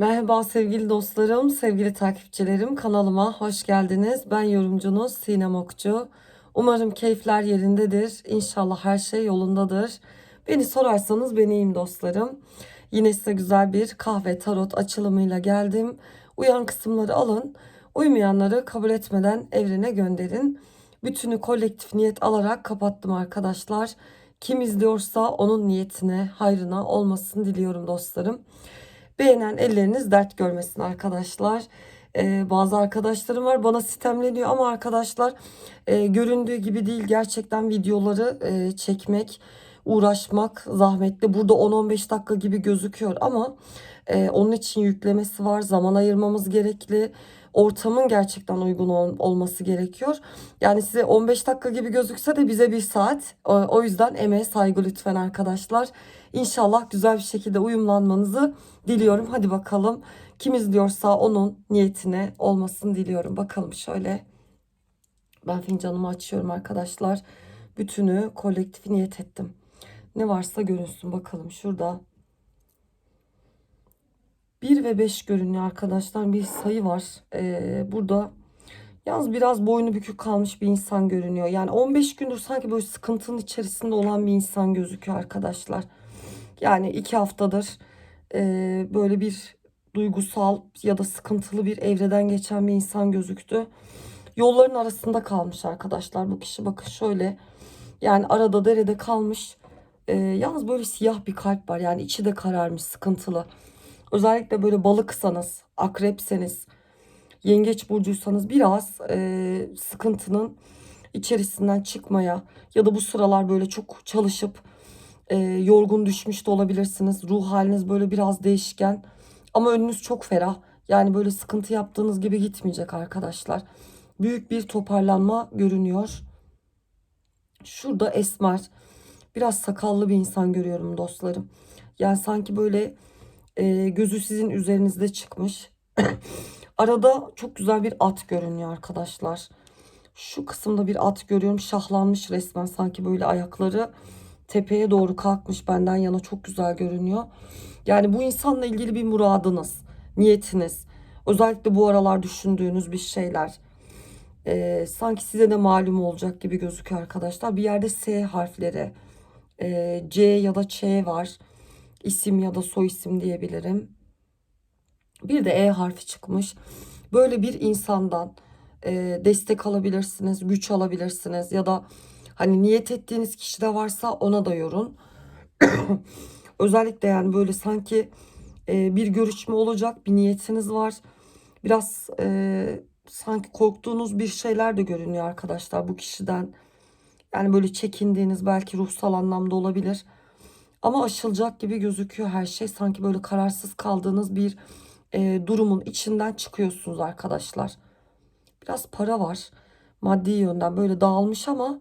Merhaba sevgili dostlarım, sevgili takipçilerim. Kanalıma hoş geldiniz. Ben yorumcunuz Sinem Okçu. Umarım keyifler yerindedir. İnşallah her şey yolundadır. Beni sorarsanız ben iyiyim dostlarım. Yine size güzel bir kahve tarot açılımıyla geldim. Uyan kısımları alın. Uymayanları kabul etmeden evrene gönderin. Bütünü kolektif niyet alarak kapattım arkadaşlar. Kim izliyorsa onun niyetine, hayrına olmasını diliyorum dostlarım. Beğenen elleriniz dert görmesin arkadaşlar. Ee, bazı arkadaşlarım var bana sitemleniyor ama arkadaşlar e, göründüğü gibi değil gerçekten videoları e, çekmek uğraşmak zahmetli. Burada 10-15 dakika gibi gözüküyor ama e, onun için yüklemesi var. Zaman ayırmamız gerekli. Ortamın gerçekten uygun ol- olması gerekiyor. Yani size 15 dakika gibi gözükse de bize bir saat. O, yüzden emeğe saygı lütfen arkadaşlar. İnşallah güzel bir şekilde uyumlanmanızı diliyorum. Hadi bakalım kim izliyorsa onun niyetine olmasını diliyorum. Bakalım şöyle. Ben fincanımı açıyorum arkadaşlar. Bütünü kolektif niyet ettim. Ne varsa görünsün bakalım şurada. 1 ve 5 görünüyor arkadaşlar. Bir sayı var. Ee, burada yalnız biraz boynu bükük kalmış bir insan görünüyor. Yani 15 gündür sanki böyle sıkıntının içerisinde olan bir insan gözüküyor arkadaşlar. Yani 2 haftadır e, böyle bir duygusal ya da sıkıntılı bir evreden geçen bir insan gözüktü. Yolların arasında kalmış arkadaşlar bu kişi. Bakın şöyle yani arada derede kalmış. Ee, yalnız böyle siyah bir kalp var. Yani içi de kararmış, sıkıntılı. Özellikle böyle balıksanız, akrepseniz, yengeç burcuysanız biraz e, sıkıntının içerisinden çıkmaya ya da bu sıralar böyle çok çalışıp e, yorgun düşmüş de olabilirsiniz. Ruh haliniz böyle biraz değişken ama önünüz çok ferah. Yani böyle sıkıntı yaptığınız gibi gitmeyecek arkadaşlar. Büyük bir toparlanma görünüyor. Şurada esmer, biraz sakallı bir insan görüyorum dostlarım. Yani sanki böyle e, gözü sizin üzerinizde çıkmış. Arada çok güzel bir at görünüyor arkadaşlar. Şu kısımda bir at görüyorum. Şahlanmış resmen. Sanki böyle ayakları tepeye doğru kalkmış. Benden yana çok güzel görünüyor. Yani bu insanla ilgili bir muradınız, niyetiniz. Özellikle bu aralar düşündüğünüz bir şeyler. Ee, sanki size de malum olacak gibi gözüküyor arkadaşlar. Bir yerde S harfleri, e, C ya da Ç var. İsim ya da soy isim diyebilirim. Bir de E harfi çıkmış. Böyle bir insandan e, destek alabilirsiniz, güç alabilirsiniz ya da hani niyet ettiğiniz kişi de varsa ona da yorun. Özellikle yani böyle sanki e, bir görüşme olacak, bir niyetiniz var. Biraz e, sanki korktuğunuz bir şeyler de görünüyor arkadaşlar bu kişiden. Yani böyle çekindiğiniz belki ruhsal anlamda olabilir. Ama aşılacak gibi gözüküyor her şey. Sanki böyle kararsız kaldığınız bir e, durumun içinden çıkıyorsunuz arkadaşlar. Biraz para var. Maddi yönden böyle dağılmış ama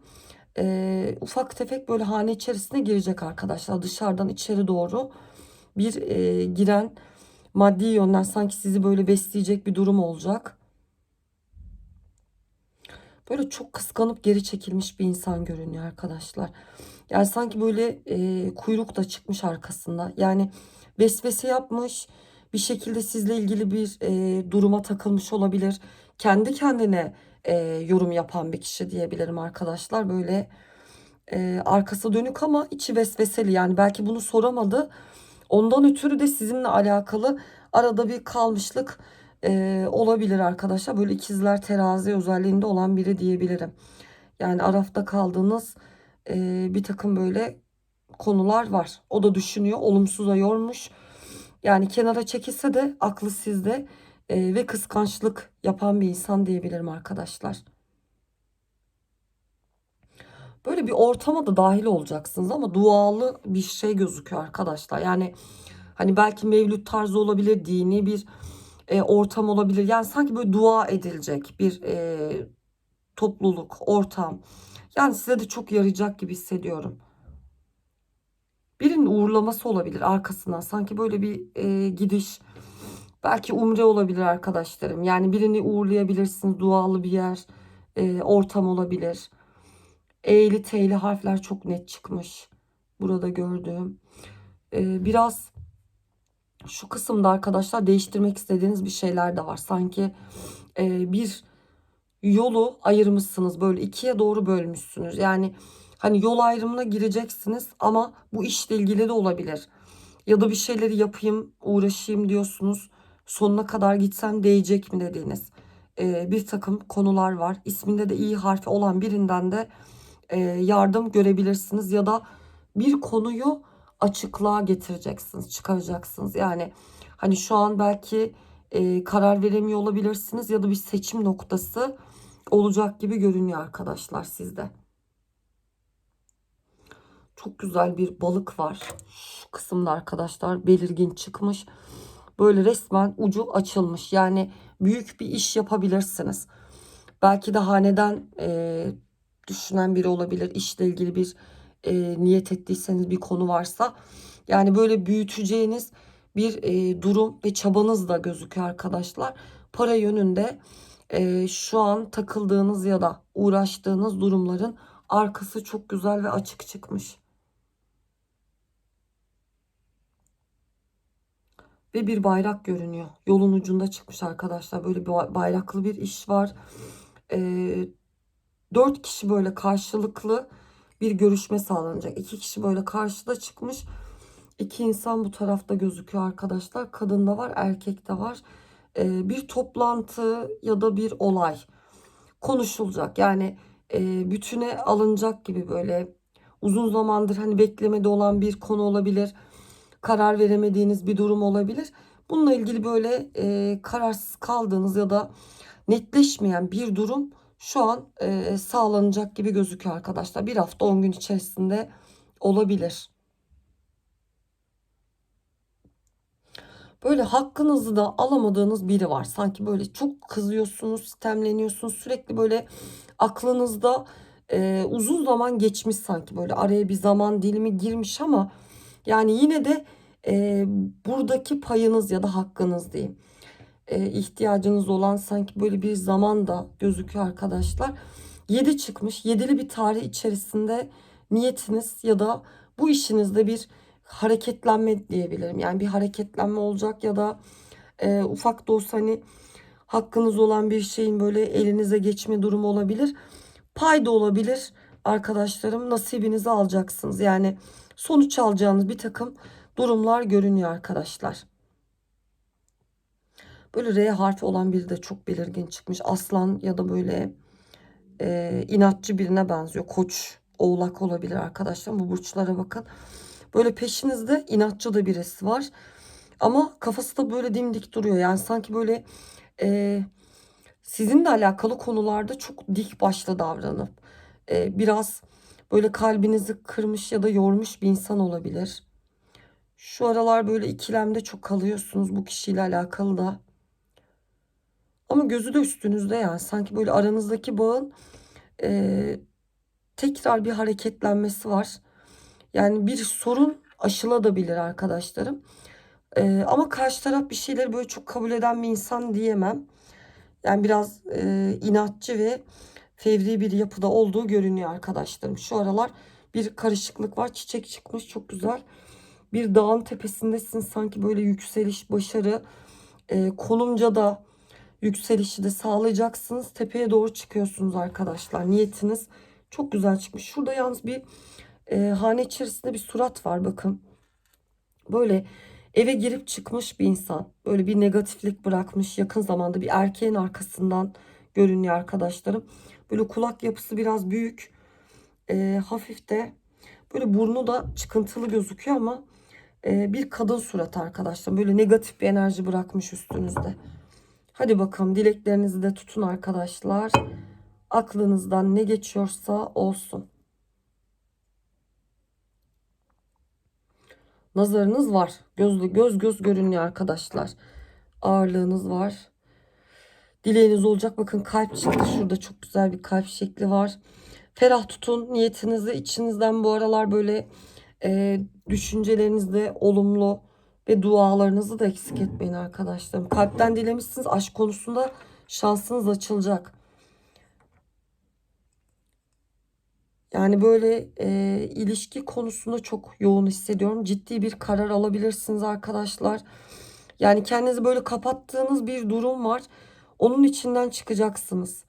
e, ufak tefek böyle hane içerisine girecek arkadaşlar. Dışarıdan içeri doğru bir e, giren maddi yönden sanki sizi böyle besleyecek bir durum olacak. Böyle çok kıskanıp geri çekilmiş bir insan görünüyor arkadaşlar. Yani sanki böyle e, kuyruk da çıkmış arkasında. Yani vesvese yapmış bir şekilde sizle ilgili bir e, duruma takılmış olabilir. Kendi kendine e, yorum yapan bir kişi diyebilirim arkadaşlar. Böyle e, arkası dönük ama içi vesveseli. Yani belki bunu soramadı. Ondan ötürü de sizinle alakalı arada bir kalmışlık e, olabilir arkadaşlar. Böyle ikizler terazi özelliğinde olan biri diyebilirim. Yani arafta kaldığınız e, bir takım böyle konular var. O da düşünüyor, olumsuza yormuş. Yani kenara çekilse de aklı sizde e, ve kıskançlık yapan bir insan diyebilirim arkadaşlar. Böyle bir ortama da dahil olacaksınız ama dualı bir şey gözüküyor arkadaşlar. Yani hani belki mevlüt tarzı olabilir, dini bir e, ortam olabilir. Yani sanki böyle dua edilecek bir e, topluluk, ortam. Yani size de çok yarayacak gibi hissediyorum. Birinin uğurlaması olabilir arkasından. Sanki böyle bir e, gidiş. Belki umre olabilir arkadaşlarım. Yani birini uğurlayabilirsiniz. Dualı bir yer, e, ortam olabilir. E'li T'li harfler çok net çıkmış. Burada gördüğüm. E, biraz Şu kısımda arkadaşlar değiştirmek istediğiniz bir şeyler de var. Sanki e, bir yolu ayırmışsınız böyle ikiye doğru bölmüşsünüz. Yani hani yol ayrımına gireceksiniz ama bu işle ilgili de olabilir. Ya da bir şeyleri yapayım, uğraşayım diyorsunuz. Sonuna kadar gitsem değecek mi dediğiniz e, bir takım konular var. İsminde de iyi harfi olan birinden de e, yardım görebilirsiniz ya da bir konuyu açıklığa getireceksiniz, çıkaracaksınız. Yani hani şu an belki e, karar veremiyor olabilirsiniz ya da bir seçim noktası olacak gibi görünüyor arkadaşlar sizde. Çok güzel bir balık var. Şu kısımda arkadaşlar belirgin çıkmış. Böyle resmen ucu açılmış. Yani büyük bir iş yapabilirsiniz. Belki de haneden e, düşünen biri olabilir. İşle ilgili bir e, niyet ettiyseniz bir konu varsa. Yani böyle büyüteceğiniz bir e, durum ve çabanız da gözüküyor arkadaşlar. Para yönünde e, şu an takıldığınız ya da uğraştığınız durumların arkası çok güzel ve açık çıkmış. Ve bir bayrak görünüyor. Yolun ucunda çıkmış arkadaşlar. Böyle bir bayraklı bir iş var. Ee, dört kişi böyle karşılıklı bir görüşme sağlanacak. İki kişi böyle karşıda çıkmış. İki insan bu tarafta gözüküyor arkadaşlar. Kadın da var, erkek de var. Ee, bir toplantı ya da bir olay konuşulacak. Yani e, bütüne alınacak gibi böyle uzun zamandır hani beklemede olan bir konu olabilir. Karar veremediğiniz bir durum olabilir. Bununla ilgili böyle e, kararsız kaldığınız ya da netleşmeyen bir durum şu an e, sağlanacak gibi gözüküyor arkadaşlar. Bir hafta 10 gün içerisinde olabilir. Böyle hakkınızı da alamadığınız biri var. Sanki böyle çok kızıyorsunuz, sistemleniyorsunuz. Sürekli böyle aklınızda e, uzun zaman geçmiş sanki böyle araya bir zaman dilimi girmiş ama yani yine de e, buradaki payınız ya da hakkınız diyeyim. E, ihtiyacınız olan sanki böyle bir zaman da gözüküyor arkadaşlar. 7 çıkmış. Yedili bir tarih içerisinde niyetiniz ya da bu işinizde bir hareketlenme diyebilirim. Yani bir hareketlenme olacak ya da e, ufak da olsa hani hakkınız olan bir şeyin böyle elinize geçme durumu olabilir. Pay da olabilir arkadaşlarım nasibinizi alacaksınız. Yani sonuç alacağınız bir takım durumlar görünüyor arkadaşlar. Böyle R harfi olan biri de çok belirgin çıkmış. Aslan ya da böyle e, inatçı birine benziyor. Koç, oğlak olabilir arkadaşlar. Bu burçlara bakın. Böyle peşinizde inatçı da birisi var. Ama kafası da böyle dimdik duruyor. Yani sanki böyle e, sizinle alakalı konularda çok dik başlı davranıp e, biraz böyle kalbinizi kırmış ya da yormuş bir insan olabilir. Şu aralar böyle ikilemde çok kalıyorsunuz bu kişiyle alakalı da. Ama gözü de üstünüzde yani sanki böyle aranızdaki bağın e, tekrar bir hareketlenmesi var. Yani bir sorun aşılabilir arkadaşlarım. E, ama karşı taraf bir şeyleri böyle çok kabul eden bir insan diyemem. Yani biraz e, inatçı ve fevri bir yapıda olduğu görünüyor arkadaşlarım. Şu aralar bir karışıklık var. Çiçek çıkmış çok güzel. Bir dağın tepesindesin sanki böyle yükseliş, başarı, e, konumca da yükselişi de sağlayacaksınız. Tepeye doğru çıkıyorsunuz arkadaşlar. Niyetiniz çok güzel çıkmış. Şurada yalnız bir e, hane içerisinde bir surat var bakın. Böyle eve girip çıkmış bir insan. Böyle bir negatiflik bırakmış. Yakın zamanda bir erkeğin arkasından görünüyor arkadaşlarım. Böyle kulak yapısı biraz büyük. E, hafif de böyle burnu da çıkıntılı gözüküyor ama e, bir kadın suratı arkadaşlar. Böyle negatif bir enerji bırakmış üstünüzde. Hadi bakalım dileklerinizi de tutun arkadaşlar. Aklınızdan ne geçiyorsa olsun. Nazarınız var. Gözlü göz göz görünüyor arkadaşlar. Ağırlığınız var. Dileğiniz olacak. Bakın kalp çıktı. Şurada çok güzel bir kalp şekli var. Ferah tutun niyetinizi. içinizden bu aralar böyle e, düşüncelerinizde olumlu ve dualarınızı da eksik etmeyin arkadaşlarım. Kalpten dilemişsiniz. Aşk konusunda şansınız açılacak. Yani böyle e, ilişki konusunda çok yoğun hissediyorum. Ciddi bir karar alabilirsiniz arkadaşlar. Yani kendinizi böyle kapattığınız bir durum var. Onun içinden çıkacaksınız.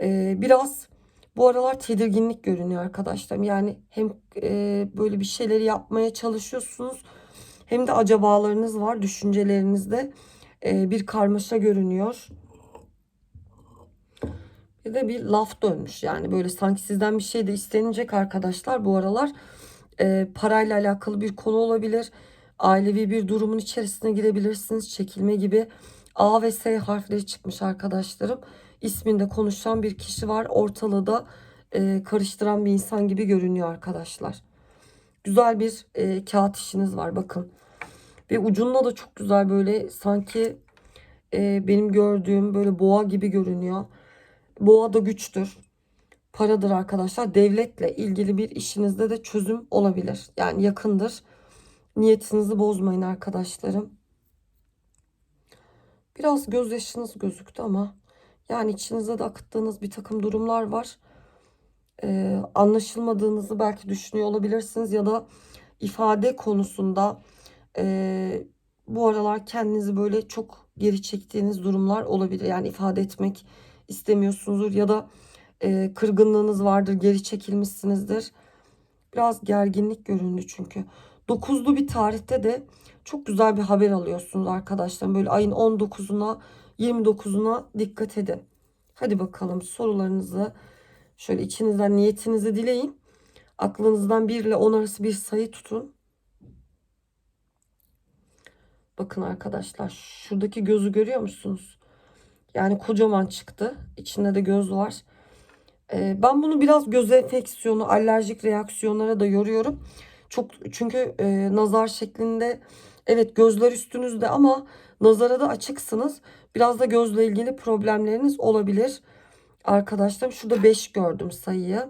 Ee, biraz bu aralar tedirginlik görünüyor arkadaşlar. Yani hem e, böyle bir şeyleri yapmaya çalışıyorsunuz hem de acabalarınız var düşüncelerinizde e, bir karmaşa görünüyor. Bir de bir laf dönmüş yani böyle sanki sizden bir şey de istenecek arkadaşlar bu aralar. E, parayla alakalı bir konu olabilir. Ailevi bir durumun içerisine girebilirsiniz. Çekilme gibi A ve S harfleri çıkmış arkadaşlarım. İsminde konuşan bir kişi var. Ortalığı da e, karıştıran bir insan gibi görünüyor arkadaşlar. Güzel bir e, kağıt işiniz var bakın. Ve ucunda da çok güzel böyle sanki e, benim gördüğüm böyle boğa gibi görünüyor. Boğa da güçtür. Paradır arkadaşlar. Devletle ilgili bir işinizde de çözüm olabilir. Yani yakındır. Niyetinizi bozmayın arkadaşlarım. Biraz gözyaşınız gözüktü ama yani içinizde de akıttığınız bir takım durumlar var. Ee, anlaşılmadığınızı belki düşünüyor olabilirsiniz ya da ifade konusunda e, bu aralar kendinizi böyle çok geri çektiğiniz durumlar olabilir. Yani ifade etmek istemiyorsunuzdur ya da e, kırgınlığınız vardır, geri çekilmişsinizdir. Biraz gerginlik göründü çünkü. 9'lu bir tarihte de çok güzel bir haber alıyorsunuz arkadaşlar. Böyle ayın 19'una 29'una dikkat edin. Hadi bakalım sorularınızı şöyle içinizden niyetinizi dileyin. Aklınızdan 1 ile 10 arası bir sayı tutun. Bakın arkadaşlar şuradaki gözü görüyor musunuz? Yani kocaman çıktı. İçinde de göz var. Ee, ben bunu biraz göz enfeksiyonu, alerjik reaksiyonlara da yoruyorum. Çok çünkü e, nazar şeklinde evet gözler üstünüzde ama nazara da açıksınız. Biraz da gözle ilgili problemleriniz olabilir. Arkadaşlarım şurada 5 gördüm sayıyı.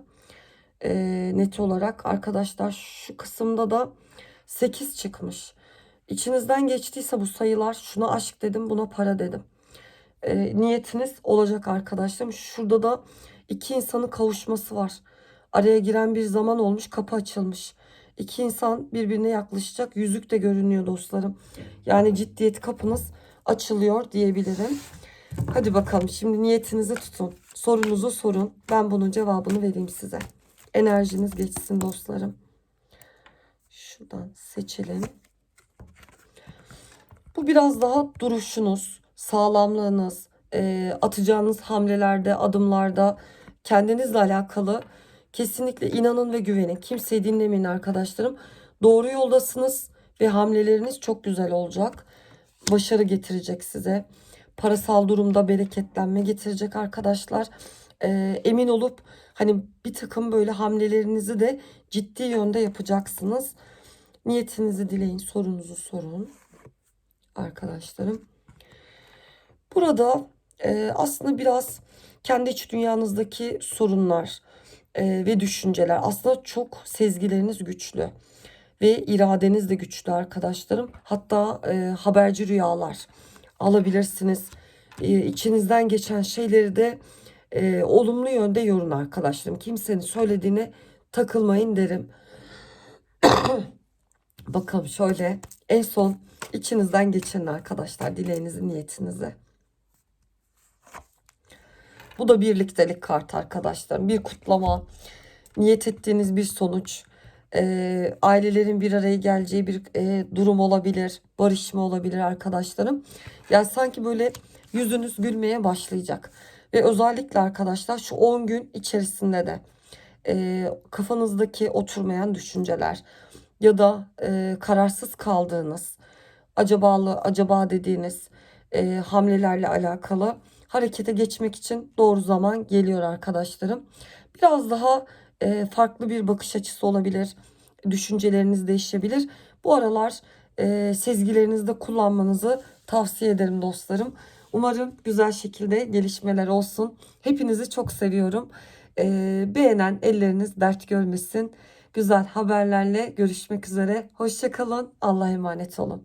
E, net olarak arkadaşlar şu kısımda da 8 çıkmış. İçinizden geçtiyse bu sayılar şuna aşk dedim buna para dedim. E, niyetiniz olacak arkadaşlarım. Şurada da iki insanın kavuşması var. Araya giren bir zaman olmuş kapı açılmış. İki insan birbirine yaklaşacak. Yüzük de görünüyor dostlarım. Yani ciddiyet kapınız açılıyor diyebilirim. Hadi bakalım şimdi niyetinizi tutun. Sorunuzu sorun. Ben bunun cevabını vereyim size. Enerjiniz geçsin dostlarım. Şuradan seçelim. Bu biraz daha duruşunuz, sağlamlığınız, e, atacağınız hamlelerde, adımlarda kendinizle alakalı kesinlikle inanın ve güvenin. Kimseyi dinlemeyin arkadaşlarım. Doğru yoldasınız ve hamleleriniz çok güzel olacak. Başarı getirecek size. Parasal durumda bereketlenme getirecek arkadaşlar. E, emin olup hani bir takım böyle hamlelerinizi de ciddi yönde yapacaksınız. Niyetinizi dileyin, sorunuzu sorun arkadaşlarım. Burada e, aslında biraz kendi iç dünyanızdaki sorunlar e, ve düşünceler aslında çok sezgileriniz güçlü ve iradeniz de güçlü arkadaşlarım. Hatta e, haberci rüyalar alabilirsiniz. E, içinizden geçen şeyleri de e, olumlu yönde yorun arkadaşlarım. Kimsenin söylediğine takılmayın derim. Bakalım şöyle en son içinizden geçirin arkadaşlar dileğinizi niyetinizi. Bu da birliktelik kartı arkadaşlar. Bir kutlama, niyet ettiğiniz bir sonuç, e, ailelerin bir araya geleceği bir e, durum olabilir, barışma olabilir arkadaşlarım. Yani sanki böyle yüzünüz gülmeye başlayacak. Ve özellikle arkadaşlar şu 10 gün içerisinde de e, kafanızdaki oturmayan düşünceler ya da e, kararsız kaldığınız, acabalı acaba dediğiniz e, hamlelerle alakalı harekete geçmek için doğru zaman geliyor arkadaşlarım. Biraz daha e, farklı bir bakış açısı olabilir. Düşünceleriniz değişebilir. Bu aralar e, sezgilerinizde kullanmanızı tavsiye ederim dostlarım. Umarım güzel şekilde gelişmeler olsun. Hepinizi çok seviyorum. E, beğenen elleriniz dert görmesin. Güzel haberlerle görüşmek üzere. Hoşçakalın. Allah'a emanet olun.